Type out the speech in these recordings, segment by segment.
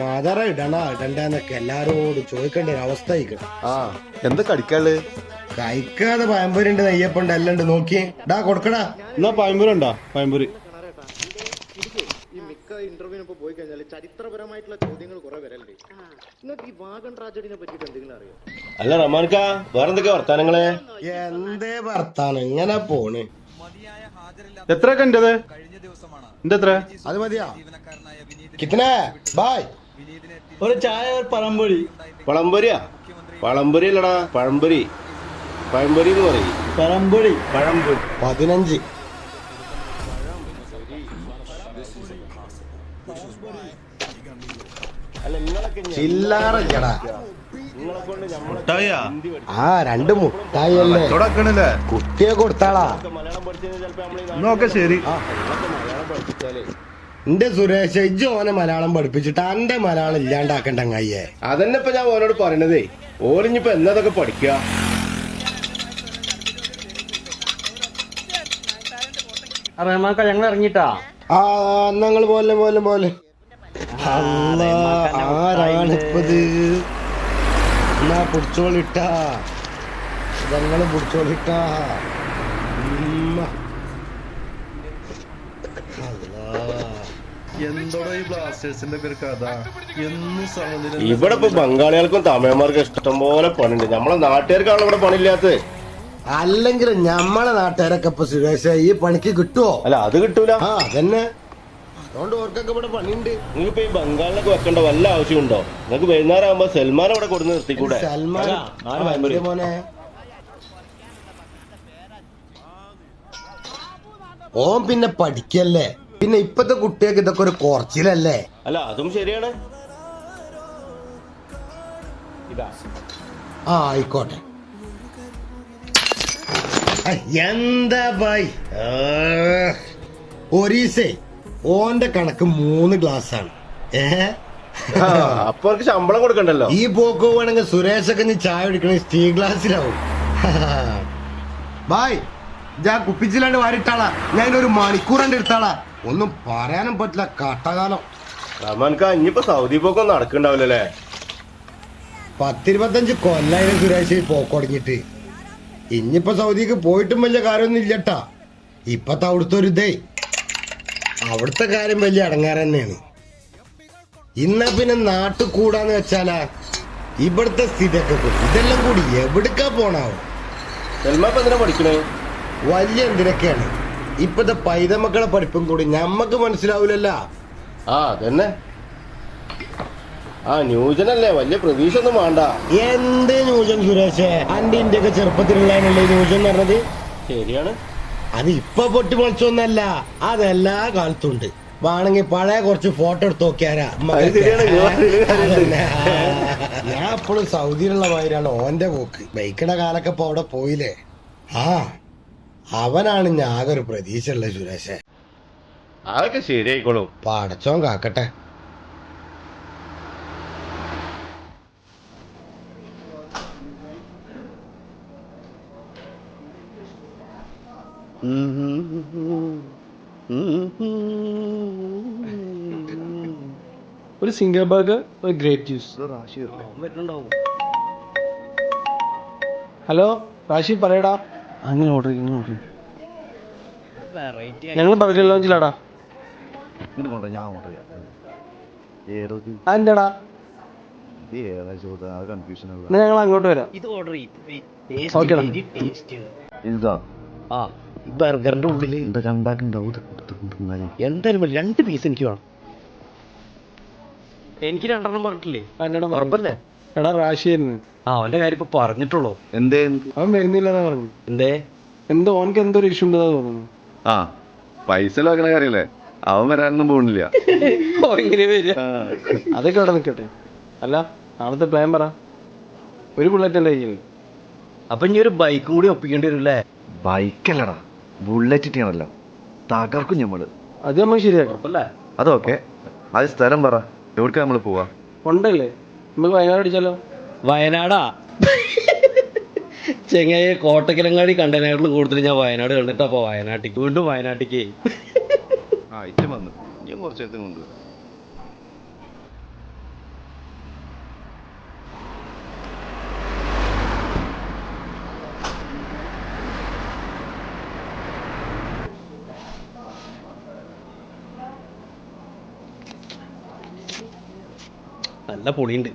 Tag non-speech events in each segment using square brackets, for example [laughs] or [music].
മദറ ഇടണ ഇടണ്ടെന്നൊക്കെ എല്ലാരോടും ചോദിക്കേണ്ട ഒരു അവസ്ഥ ആയിക്കണം ആ എന്താ കടിക്കാൾ കഴിക്കാതെ പഴംപൊരിണ്ട് നെയ്യപ്പുണ്ട് എല്ലാം ഉണ്ട് നോക്കിയേ ഡാ കൊടുക്കടാ. എന്നാ പഴംപൊരി ഉണ്ടോ പഴംപൊരി ഈ മിക്ക ഇന്റർവ്യൂവിനൊക്കെ പോയി കഴിഞ്ഞാൽ ചരിത്രപരമായിട്ടുള്ള ചോദ്യങ്ങൾ കുറെ വരല്ലേ നിങ്ങൾക്ക് ഈ വാഗൺ ട്രാജഡിനെ പറ്റിയിട്ട് എന്തെങ്കിലും അറിയോ? അല്ല റമാൻക്ക വേറെന്തൊക്കെ വർത്താനങ്ങളെ? എന്തേ വർത്താനം എങ്ങനെ പോണ്. എത്ര കണ്ടത്? എന്റെ എത്ര അത് മതിയാ. കിത്തനെ ബായ്. ഒരു ചായ ഒരു പഴംപൊരി. പഴംപൊരിയാ? പഴംപൊരി അല്ലടാ പഴംപൊരി. പഴംപൊരി എന്ന് പറയും. പഴംപൊരി. പഴംപൊരി. പതിനഞ്ച്. ചില്ലാറല്ലടാ. ആ രണ്ട് മുട്ടായി അല്ലേ തുടക്കണില്ലേ? കുട്ടിയെ കൊടുത്താളാ. നോക്കെ ശരി. എന്റെ സുരേഷ് ഇജ്ജ് ഓനെ മലയാളം പഠിപ്പിച്ചിട്ട് അന്റെ മലയാളം ഇല്ലാണ്ടാക്കണ്ട അങ്ങയ്യേ. അതന്നെ ഇപ്പൊ ഞാൻ ഓനോട് പറയണതേ. ഓലിഞ്ഞിപ്പോ എന്നതൊക്കെ പഠിക്കുക റഹ്മാക്ക ഞങ്ങൾ ഇറങ്ങിട്ടാ? ആ ഞങ്ങൾ പോലെ പോലെ പോലെ. ആരാണിപ്പത്? എന്നാ പിടിച്ചോളിട്ടാ? ഞങ്ങൾ പിടിച്ചോളിട്ടാ. ഇവിടെ ഇപ്പൊ ബംഗാളികൾക്കും തമിഴന്മാർക്കും ഇഷ്ടം പോലെ പണിണ്ട് നമ്മളെ നാട്ടുകാർക്കാണല്ലോ ഇവിടെ പണിയില്ലാത്തത്. അല്ലെങ്കിൽ നമ്മളെ നാട്ടുകാരൊക്കെ ഇപ്പൊ സുരേഷ് ഈ പണിക്ക് കിട്ടുവോ? അല്ല അത് കിട്ടൂല. ആ അതന്നെ. അതുകൊണ്ട് ഓർക്കൊക്കെ ഇവിടെ പണിയുണ്ട്. നിങ്ങൾക്കിപ്പോ ഈ ബംഗാളിലൊക്കെ വെക്കേണ്ട വല്ല ആവശ്യമുണ്ടോ? നിങ്ങൾക്ക് വൈകുന്നേരം ആകുമ്പോ സൽമാൻ അവിടെ കൊടുന്ന് നിർത്തിക്കൂടെ? സൽമാൻ മോനെ? ഓൻ പിന്നെ പഠിക്കല്ലേ? പിന്നെ ഇപ്പത്തെ കുട്ടികൾക്ക് ഇതൊക്കെ ഒരു കുറച്ചിലല്ലേ? അല്ല അതും ശരിയാണ്. ആ ആയിക്കോട്ടെ. എന്താ ബൈ ഒരീസേ. ഓന്റെ കണക്ക് മൂന്ന് ഗ്ലാസ് ആണ് ഏ അപ്പൊ അവർക്ക് ശമ്പളം കൊടുക്കണ്ടല്ലോ. ഈ പോക്ക് പോവാണെങ്കിൽ സുരേഷൊക്കെ നീ ചായ കുടിക്കണ സ്റ്റീൽ ഗ്ലാസ്സിലാവും. ബായ് ഞാൻ കുപ്പിച്ചിലാണ്ട് വാരിട്ടാളാ. ഞാൻ ഒരു മണിക്കൂർ എന്റെ എടുത്താളാ ഒന്നും പറയാനും പറ്റില്ല കട്ടകാലം റഹ്മാൻക്ക ഇനിയിപ്പോ സൗദി പോക്കൊന്നും നടക്കണ്ടാവില്ലല്ലേ പത്തിരുപത്തഞ്ച് കൊല്ലായിരം സുരേഷ് ഈ പോക്ക് തുടങ്ങിയിട്ട്. ഇനിയിപ്പോ സൗദിക്ക് പോയിട്ടും വലിയ കാര്യമൊന്നും ഇല്ലട്ടാ. ഇപ്പത്തെ അവിടുത്തെ ഒരു ഇതേ. അവിടുത്തെ കാര്യം വലിയ അടങ്ങാറ് തന്നെയാണ്. ഇന്ന പിന്നെ നാട്ടിൽ കൂടാന്ന് വെച്ചാലാ ഇവിടുത്തെ സ്ഥിതിയൊക്കെ കൂടി. ഇതെല്ലാം കൂടി എവിടുക്കാ പോണാവും? പഠിക്കണേ? വലിയ എന്തിനൊക്കെയാണ്? ഇപ്പത്തെ പൈതമക്കളെ പഠിപ്പും കൂടി ഞമ്മക്ക് മനസ്സിലാവൂലല്ല. ആ അതന്നെ. ആ ന്യൂജനല്ലേ വലിയ പ്രതീക്ഷ ഒന്നും വേണ്ട. എന്ത് ന്യൂജൻ സുരേഷ്? അന്റെ ഇന്ത്യയൊക്കെ ചെറുപ്പത്തിലുള്ള ന്യൂജൻ എന്ന് പറഞ്ഞത്? ശരിയാണ്. അത് ഇപ്പൊ പൊട്ടി മുളച്ചൊന്നല്ല അതെല്ലാ കാലത്തും ഉണ്ട് വേണമെങ്കിൽ പഴയ കുറച്ച് ഫോട്ടോ എടുത്ത് നോക്കിയാരാ. ഞാൻ എപ്പോഴും സൗദിയിലുള്ള മാതിരിയാണ് ഓന്റെ പോക്ക്. ബൈക്കിടെ കാലൊക്കെ ഇപ്പൊ അവിടെ പോയില്ലേ? ആ അവനാണ് ഞാൻ ആകെ ഒരു പ്രതീക്ഷ ഉള്ളത് സുരേഷെ. അതൊക്കെ ശരിയായിക്കോളൂ. പടച്ചോൻ കാക്കട്ടെ. ഒരു സിംഗർ ബർഗർ ഒരു ഗ്രേറ്റ് ജ്യൂസ് ഹലോ റാഷി പറയടാ. അങ്ങനെ ഓർഡർ ഇങ്ങനെ ഓർഡർ ഞങ്ങൾ ബർഗർ ലോഞ്ചിലാടാ ഇങ്ങോട്ട് ഞാൻ ഓർഡർ ചെയ്യാം. അതെന്താടാ? ഞങ്ങൾ അങ്ങോട്ട് വരാം. ഇത് ഓർഡർ ഓക്കേടാ ബർഗറിന്റെ കണ്ടാക്കുണ്ടാവും എന്തായാലും രണ്ട് പീസ് എനിക്ക് വേണം. എനിക്ക് രണ്ടെണ്ണം പറഞ്ഞിട്ടില്ലേ? രണ്ടെണ്ണം ഉറപ്പല്ലേ? എടാ റാഷിയായിരുന്നു ആ അവന്റെ കാര്യം ഇപ്പൊ പറഞ്ഞിട്ടുള്ളൂ. എന്തേ അവൻ വരുന്നില്ലെന്നാ പറഞ്ഞു. എന്തേ? എന്തോ ഓനക്ക് എന്തോ ഒരു ഇഷ്യൂ ഉണ്ടെന്നാ തോന്നുന്നു. ആ പൈസ ലോക്കണ കാര്യല്ലേ? അവൻ വരാനൊന്നും പോണില്ല. [laughs] ഓ, ഇങ്ങനെ വരിക. അതൊക്കെ അവിടെ നിൽക്കട്ടെ അല്ല നാളത്തെ പ്ലാൻ പറ. ഒരു ബുള്ളറ്റ് അല്ലേ അപ്പൊ ഇനി ഒരു ബൈക്കും കൂടി ഒപ്പിക്കേണ്ടി വരും അല്ലേ? ബൈക്കല്ലടാ ബുള്ളറ്റ് ഇട്ടാണല്ലോ തകർക്കും ഞമ്മൾ. അത് നമുക്ക് ശരിയാക്കാം. അതൊക്കെ അത് സ്ഥലം പറ. എവിടേക്കാ നമ്മൾ പോവാ? കൊണ്ടല്ലേ? നമുക്ക് വയനാട് അടിച്ചാലോ? വയനാടാ? ചെങ്ങയെ കോട്ടക്കിലങ്ങാടി കണ്ടതിനേക്കാളും കൂടുതൽ ഞാൻ വയനാട് കണ്ടിട്ടാ അപ്പൊ വയനാട്ടിക്ക്. വീണ്ടും വയനാട്ടിക്ക്. ആ ഇറ്റം വന്നു. ഞാൻ കുറച്ച് നേരത്തെ കൊണ്ട് നല്ല പൊളിയുണ്ട്.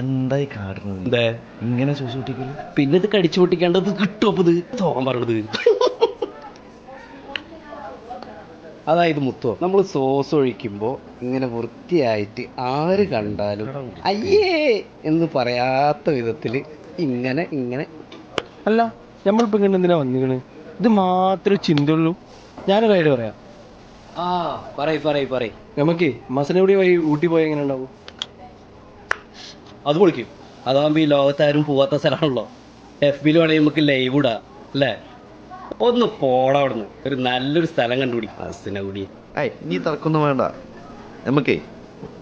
എന്തായി കാടുന്നത് ഇങ്ങനെ ശുശ്രൂഷിക്കൽ പിന്നെ ഇത് കടിച്ചു പൊട്ടിക്കേണ്ടത് കിട്ടും അപ്പൊ ഇത്? തോന്നാൻ പറഞ്ഞത് അതായത് മുത്തോ നമ്മൾ സോസ് ഒഴിക്കുമ്പോൾ ഇങ്ങനെ വൃത്തിയായിട്ട് ആര് കണ്ടാലും അയ്യേ എന്ന് പറയാത്ത വിധത്തിൽ ഇങ്ങനെ ഇങ്ങനെ. അല്ല നമ്മളിപ്പോ ഇങ്ങനെ എന്തിനാ വന്നിക്കണ്? ഇത് മാത്രമേ ചിന്തയുള്ളൂ ഞാനൊരു ഐഡിയ പറയാം. ആ പറയ് പറയ് പറയ്. നമുക്ക് മസനഗുടി വഴി ഊട്ടി പോയാൽ എങ്ങനെ ഉണ്ടാവും? അത് പൊളിക്കും. അതാകുമ്പോൾ ഈ ലോകത്താരും പോവാത്ത സ്ഥലമാണല്ലോ എഫ് ബിയിൽ വേണമെങ്കിൽ നമുക്ക് ലൈവ് ഇടാം അല്ലേ? ഒന്ന് പോടാ അവിടുന്ന്. ഒരു നല്ലൊരു സ്ഥലം കണ്ടുപിടി മസനഗുടി ഏയ് നീ തർക്കൊന്നും വേണ്ട. നമുക്കേ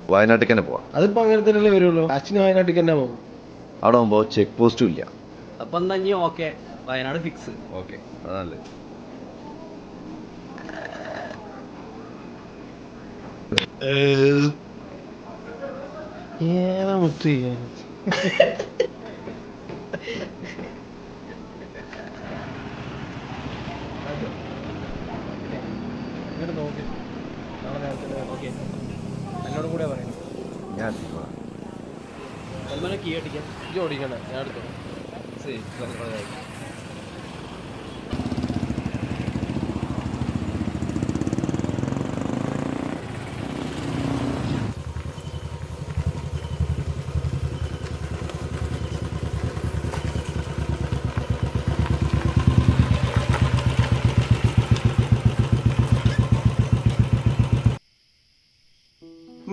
വയനാട്ടിൽ തന്നെ പോവാം. അതിപ്പോ അങ്ങനെ തന്നെയല്ലേ വരുള്ളൂ. അച്ഛന് വയനാട്ടിൽ തന്നെ പോകും. അവിടെ ആകുമ്പോൾ ചെക്ക് പോസ്റ്റും ഇല്ല. അപ്പൊ എന്നാ ഇനി ഓക്കെ വയനാട് ഫിക്സ് ഓക്കെ അതല്ലേ ഏതാ മുത്ത് എന്നോട് കൂടെ പറയുന്നു ഞാൻ കീ അടിക്കാം ഇജ്ജ് ഓടിക്കണ്ട ഞാൻ എടുത്തു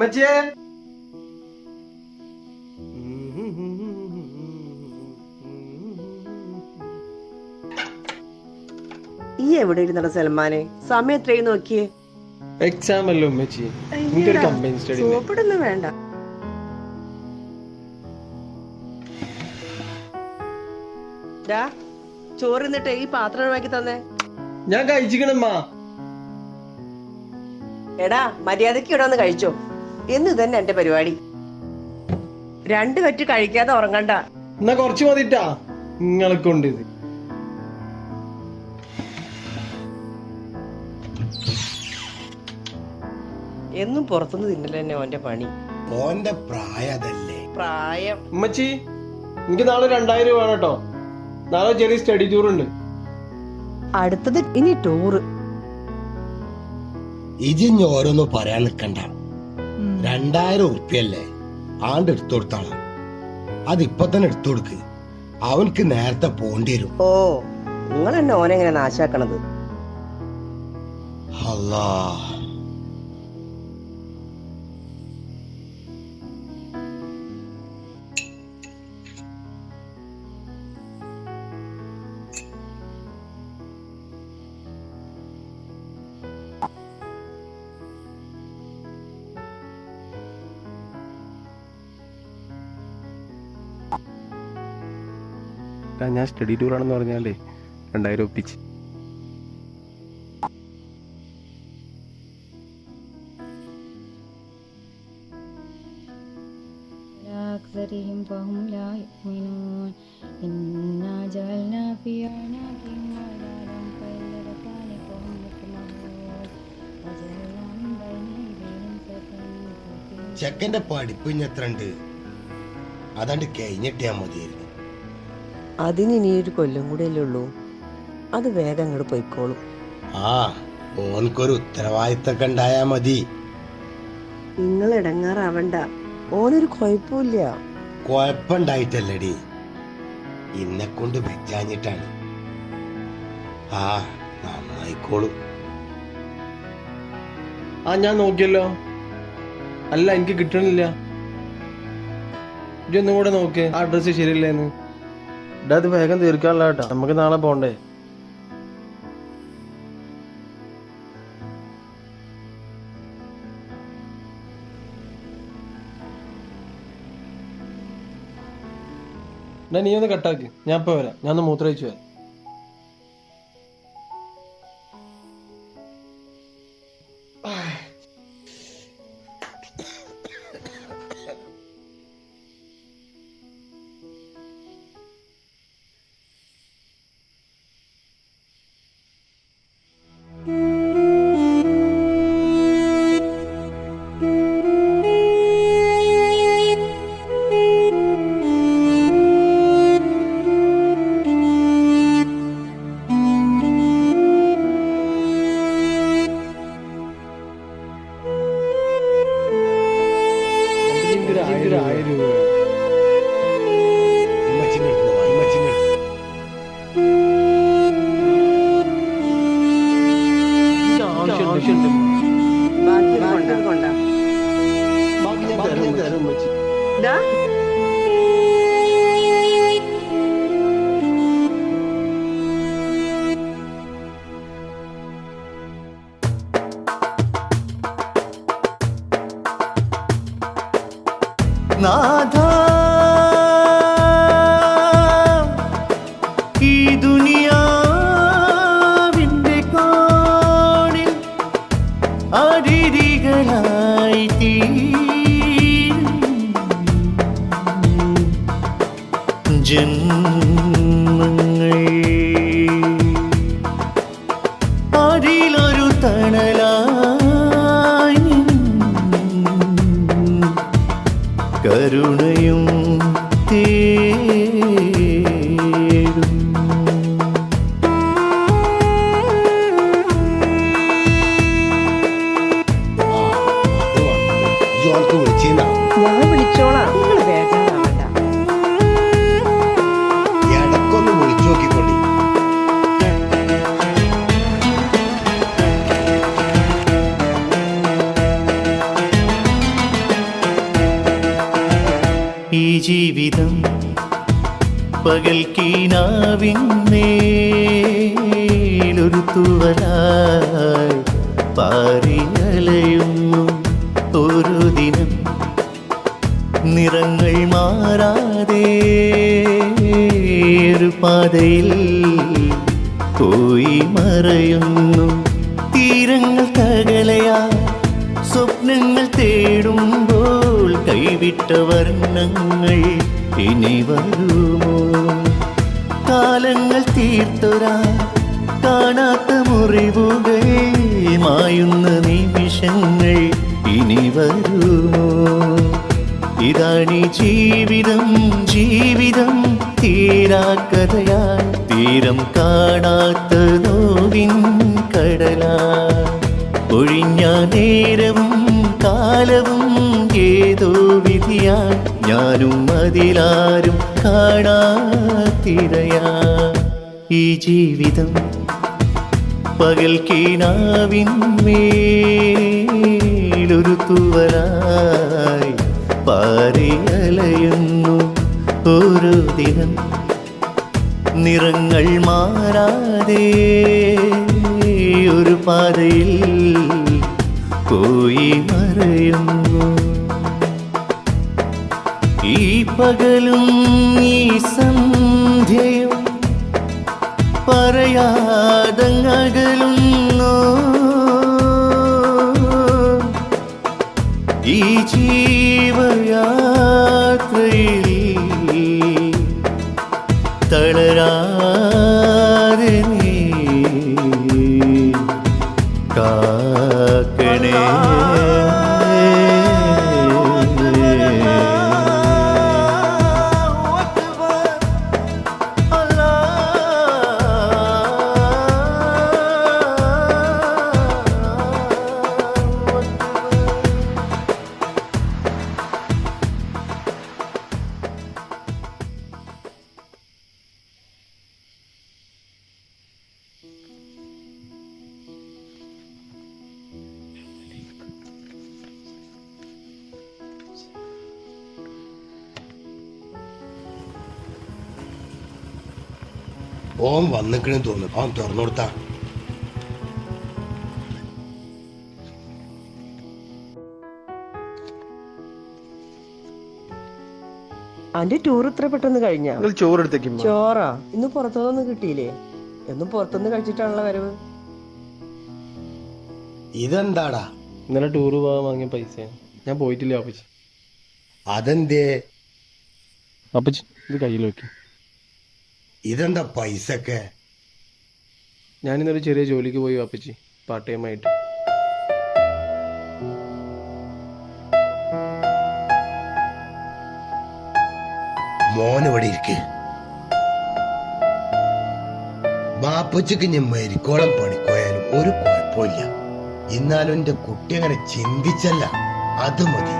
മച്ചേ ഈ എവിടെ ഇരുന്നട സൽമാനെ? സമയം എത്രയും നോക്കിയേ? എക്സാം അല്ലേ ഉമ്മച്ചി? എനിക്കൊരു കമ്പൈൻ സ്റ്റഡി സോപ്പിടൊന്നും വേണ്ട. ഡാ ചോറ് നിന്നിട്ട് ഈ പാത്രം ഒഴിവാക്കി തന്നേ. ഞാൻ കഴിച്ചിക്കണമ്മ. എടാ മര്യാദയ്ക്ക് ഇവിടെ വന്ന് കഴിച്ചോ. എന്ന് തന്നെ എന്റെ പരിപാടി. രണ്ടു പറ്റി കഴിക്കാതെ ഉറങ്ങണ്ട. എന്നാ കുറച്ച് മതിട്ടാ. നിങ്ങളെ കൊണ്ട് ഇത് എന്നും പുറത്തുനിന്ന് തിന്നല്ലേ തന്നെ ഓന്റെ പണി. ഓന്റെ പ്രായതല്ലേ പ്രായം. ഉമ്മച്ചി എനിക്ക് നാളെ രണ്ടായിരം രൂപ വേണം കേട്ടോ. നാളെ ചെറിയ സ്റ്റഡി ടൂർ ഉണ്ട്. അടുത്തത് ഇനി ടൂറ്. ഇജിഞ്ഞ് ഓരോന്നും പറയാൻ നിക്കണ്ട. രണ്ടായിരം ഉറുപ്പ്യല്ലേ? ആണ്ട് എടുത്തു കൊടുത്താളാ. അതിപ്പൊ തന്നെ എടുത്തു കൊടുക്ക്. അവൻക്ക് നേരത്തെ പോണ്ടി വരും. ഓ നിങ്ങൾ എന്നെ ഓനെങ്ങനെ നാശാക്കണത്? അല്ലാ ഞാൻ സ്റ്റഡി ടൂർ ആണെന്ന് പറഞ്ഞാലേ രണ്ടായിരം ഒപ്പിച്ച് أكثرهم فهم لا يؤمنون إنا جعلنا في أعناقهم أغلالا فإن الأذقان فهم مقمحون وجعلنا من بين أيديهم سدا ومن ചെക്കന്റെ പഠിപ്പ് ഇനി എത്ര ഉണ്ട് അതാണ്ട് കഴിഞ്ഞിട്ടിയാ മതിയായിരുന്നു അതിന് ഇനി ഒരു കൊല്ലം കൂടെയല്ലേ ഉള്ളൂ. അത് വേഗം അങ്ങോട്ട് പോയിക്കോളും. ആ ഓൻക്കൊരു ഉത്തരവാദിത്തൊക്കെ ഉണ്ടായാ മതി. നിങ്ങൾ ഇടങ്ങാറാവണ്ട. ഓനൊരു കുഴപ്പമില്ല കുഴപ്പമുണ്ടായിട്ടല്ലടി. ഇന്നെ കൊണ്ട് വെച്ചാഞ്ഞിട്ടാണ് ആ നന്നായിക്കോളും. ആ ഞാൻ നോക്കിയല്ലോ. അല്ല എനിക്ക് കിട്ടണില്ല. ഇജ്ജൊന്നും കൂടെ നോക്ക്. ആ അഡ്രസ് ശരിയല്ലേന്ന്. ഡാ അത് വേഗം തീർക്കാനുള്ള കേട്ടോ. നമുക്ക് നാളെ പോണ്ടേ. ഡാ നീ ഒന്ന് കട്ടാക്ക്. ഞാൻ ഇപ്പൊ വരാം. ഞാൻ ഒന്ന് മൂത്രയിച്ചു വരാം. garin mace. Da? വേണം. ജോർക്ക് വിളിച്ചീന്നാ ഞാൻ വിളിച്ചോളാം. നിങ്ങൾ ബേജാറാവണ്ട ഇടക്കൊന്ന് വിളിച്ചു നോക്കിക്കൊണ്ടി ഈ ജീവിതം പകൽക്കീനാവിന്നേലൊരു തൂവലായി ഒരു ദിനം നിറങ്ങൾ മാറാതെ ഒരു പാതയിൽ പോയി മറയുന്നു. തീരങ്ങൾ തകലയാ സ്വപ്നങ്ങൾ തേടുമ്പോൾ കൈവിട്ട വർണങ്ങൾ ഇനി വരുമോ? കാലങ്ങൾ തീർത്തൊരാ കാണാത്ത മുറിവുകൾ മായുന്ന നിമിഷങ്ങൾ ഇനി വരൂ ഇതാണീ ജീവിതം ജീവിതം തീരാക്കഥയായി തീരം കാണാത്ത നോവിൻ കടലാ ഒഴിഞ്ഞ നേരവും കാലവും ഏതോ വിധിയാ ഞാനും അതിലാരും കാണാത്തിരയാ ഈ ജീവിതം പകൽക്കീനാവിന്മേലൊരു തുവരായി പാറിയലയുന്നു ഓരോ ദിനം നിറങ്ങൾ മാറാതെ ഒരു പാതയിൽ പോയി മറയുന്നു. ഈ പകലും ഈ സന്ധ്യയും പറയാതങ്ങകലുന്നു ഈ ജീവയാത്രയിൽ ഓൻ വന്നിക്കണെന്ന് തോന്നുന്നു. അവൻ തുറന്നു കൊടുത്താ അന്റെ ടൂർ ഇത്ര പെട്ടെന്ന് കഴിഞ്ഞ? ചോറെടുത്തേക്കും ചോറാ? ഇന്ന് പുറത്തുനിന്നൊന്നും കിട്ടിയില്ലേ? എന്നും പുറത്തുനിന്ന് കഴിച്ചിട്ടാണല്ലോ വരവ്. ഇതെന്താടാ? ഇന്നലെ ടൂർ പോകാൻ വാങ്ങിയ പൈസ ഞാൻ പോയിട്ടില്ല അപ്പച്ചി. അതെന്തേ? അപ്പച്ചി ഇത് കയ്യിൽ വെക്കും. ഇതെന്താ പൈസക്കെ ഞാൻ ഇന്നൊരു ചെറിയ ജോലിക്ക് പോയി വാപ്പച്ചി. പാർട്ട് ടൈം ആയിട്ട്. മോൻ ഇവിടെ ഇരിക്ക്. ബാപ്പച്ചക്ക് ഞാൻ മരിക്കോളം പണിക്കോയാലും ഒരു കുഴപ്പമില്ല. എന്നാലും എന്റെ കുട്ടി അങ്ങനെ ചിന്തിച്ചല്ല. അത് മതി.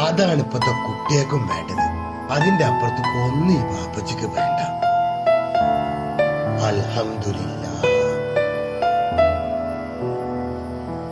അതാണ് ഇപ്പത്തെ കുട്ടിയേക്കും വേണ്ടത്. അതിന്റെ അപ്പുറത്തേക്ക് ഒന്നും ഈ ബാപ്പച്ചക്ക് വേണ്ട. الحمد لله.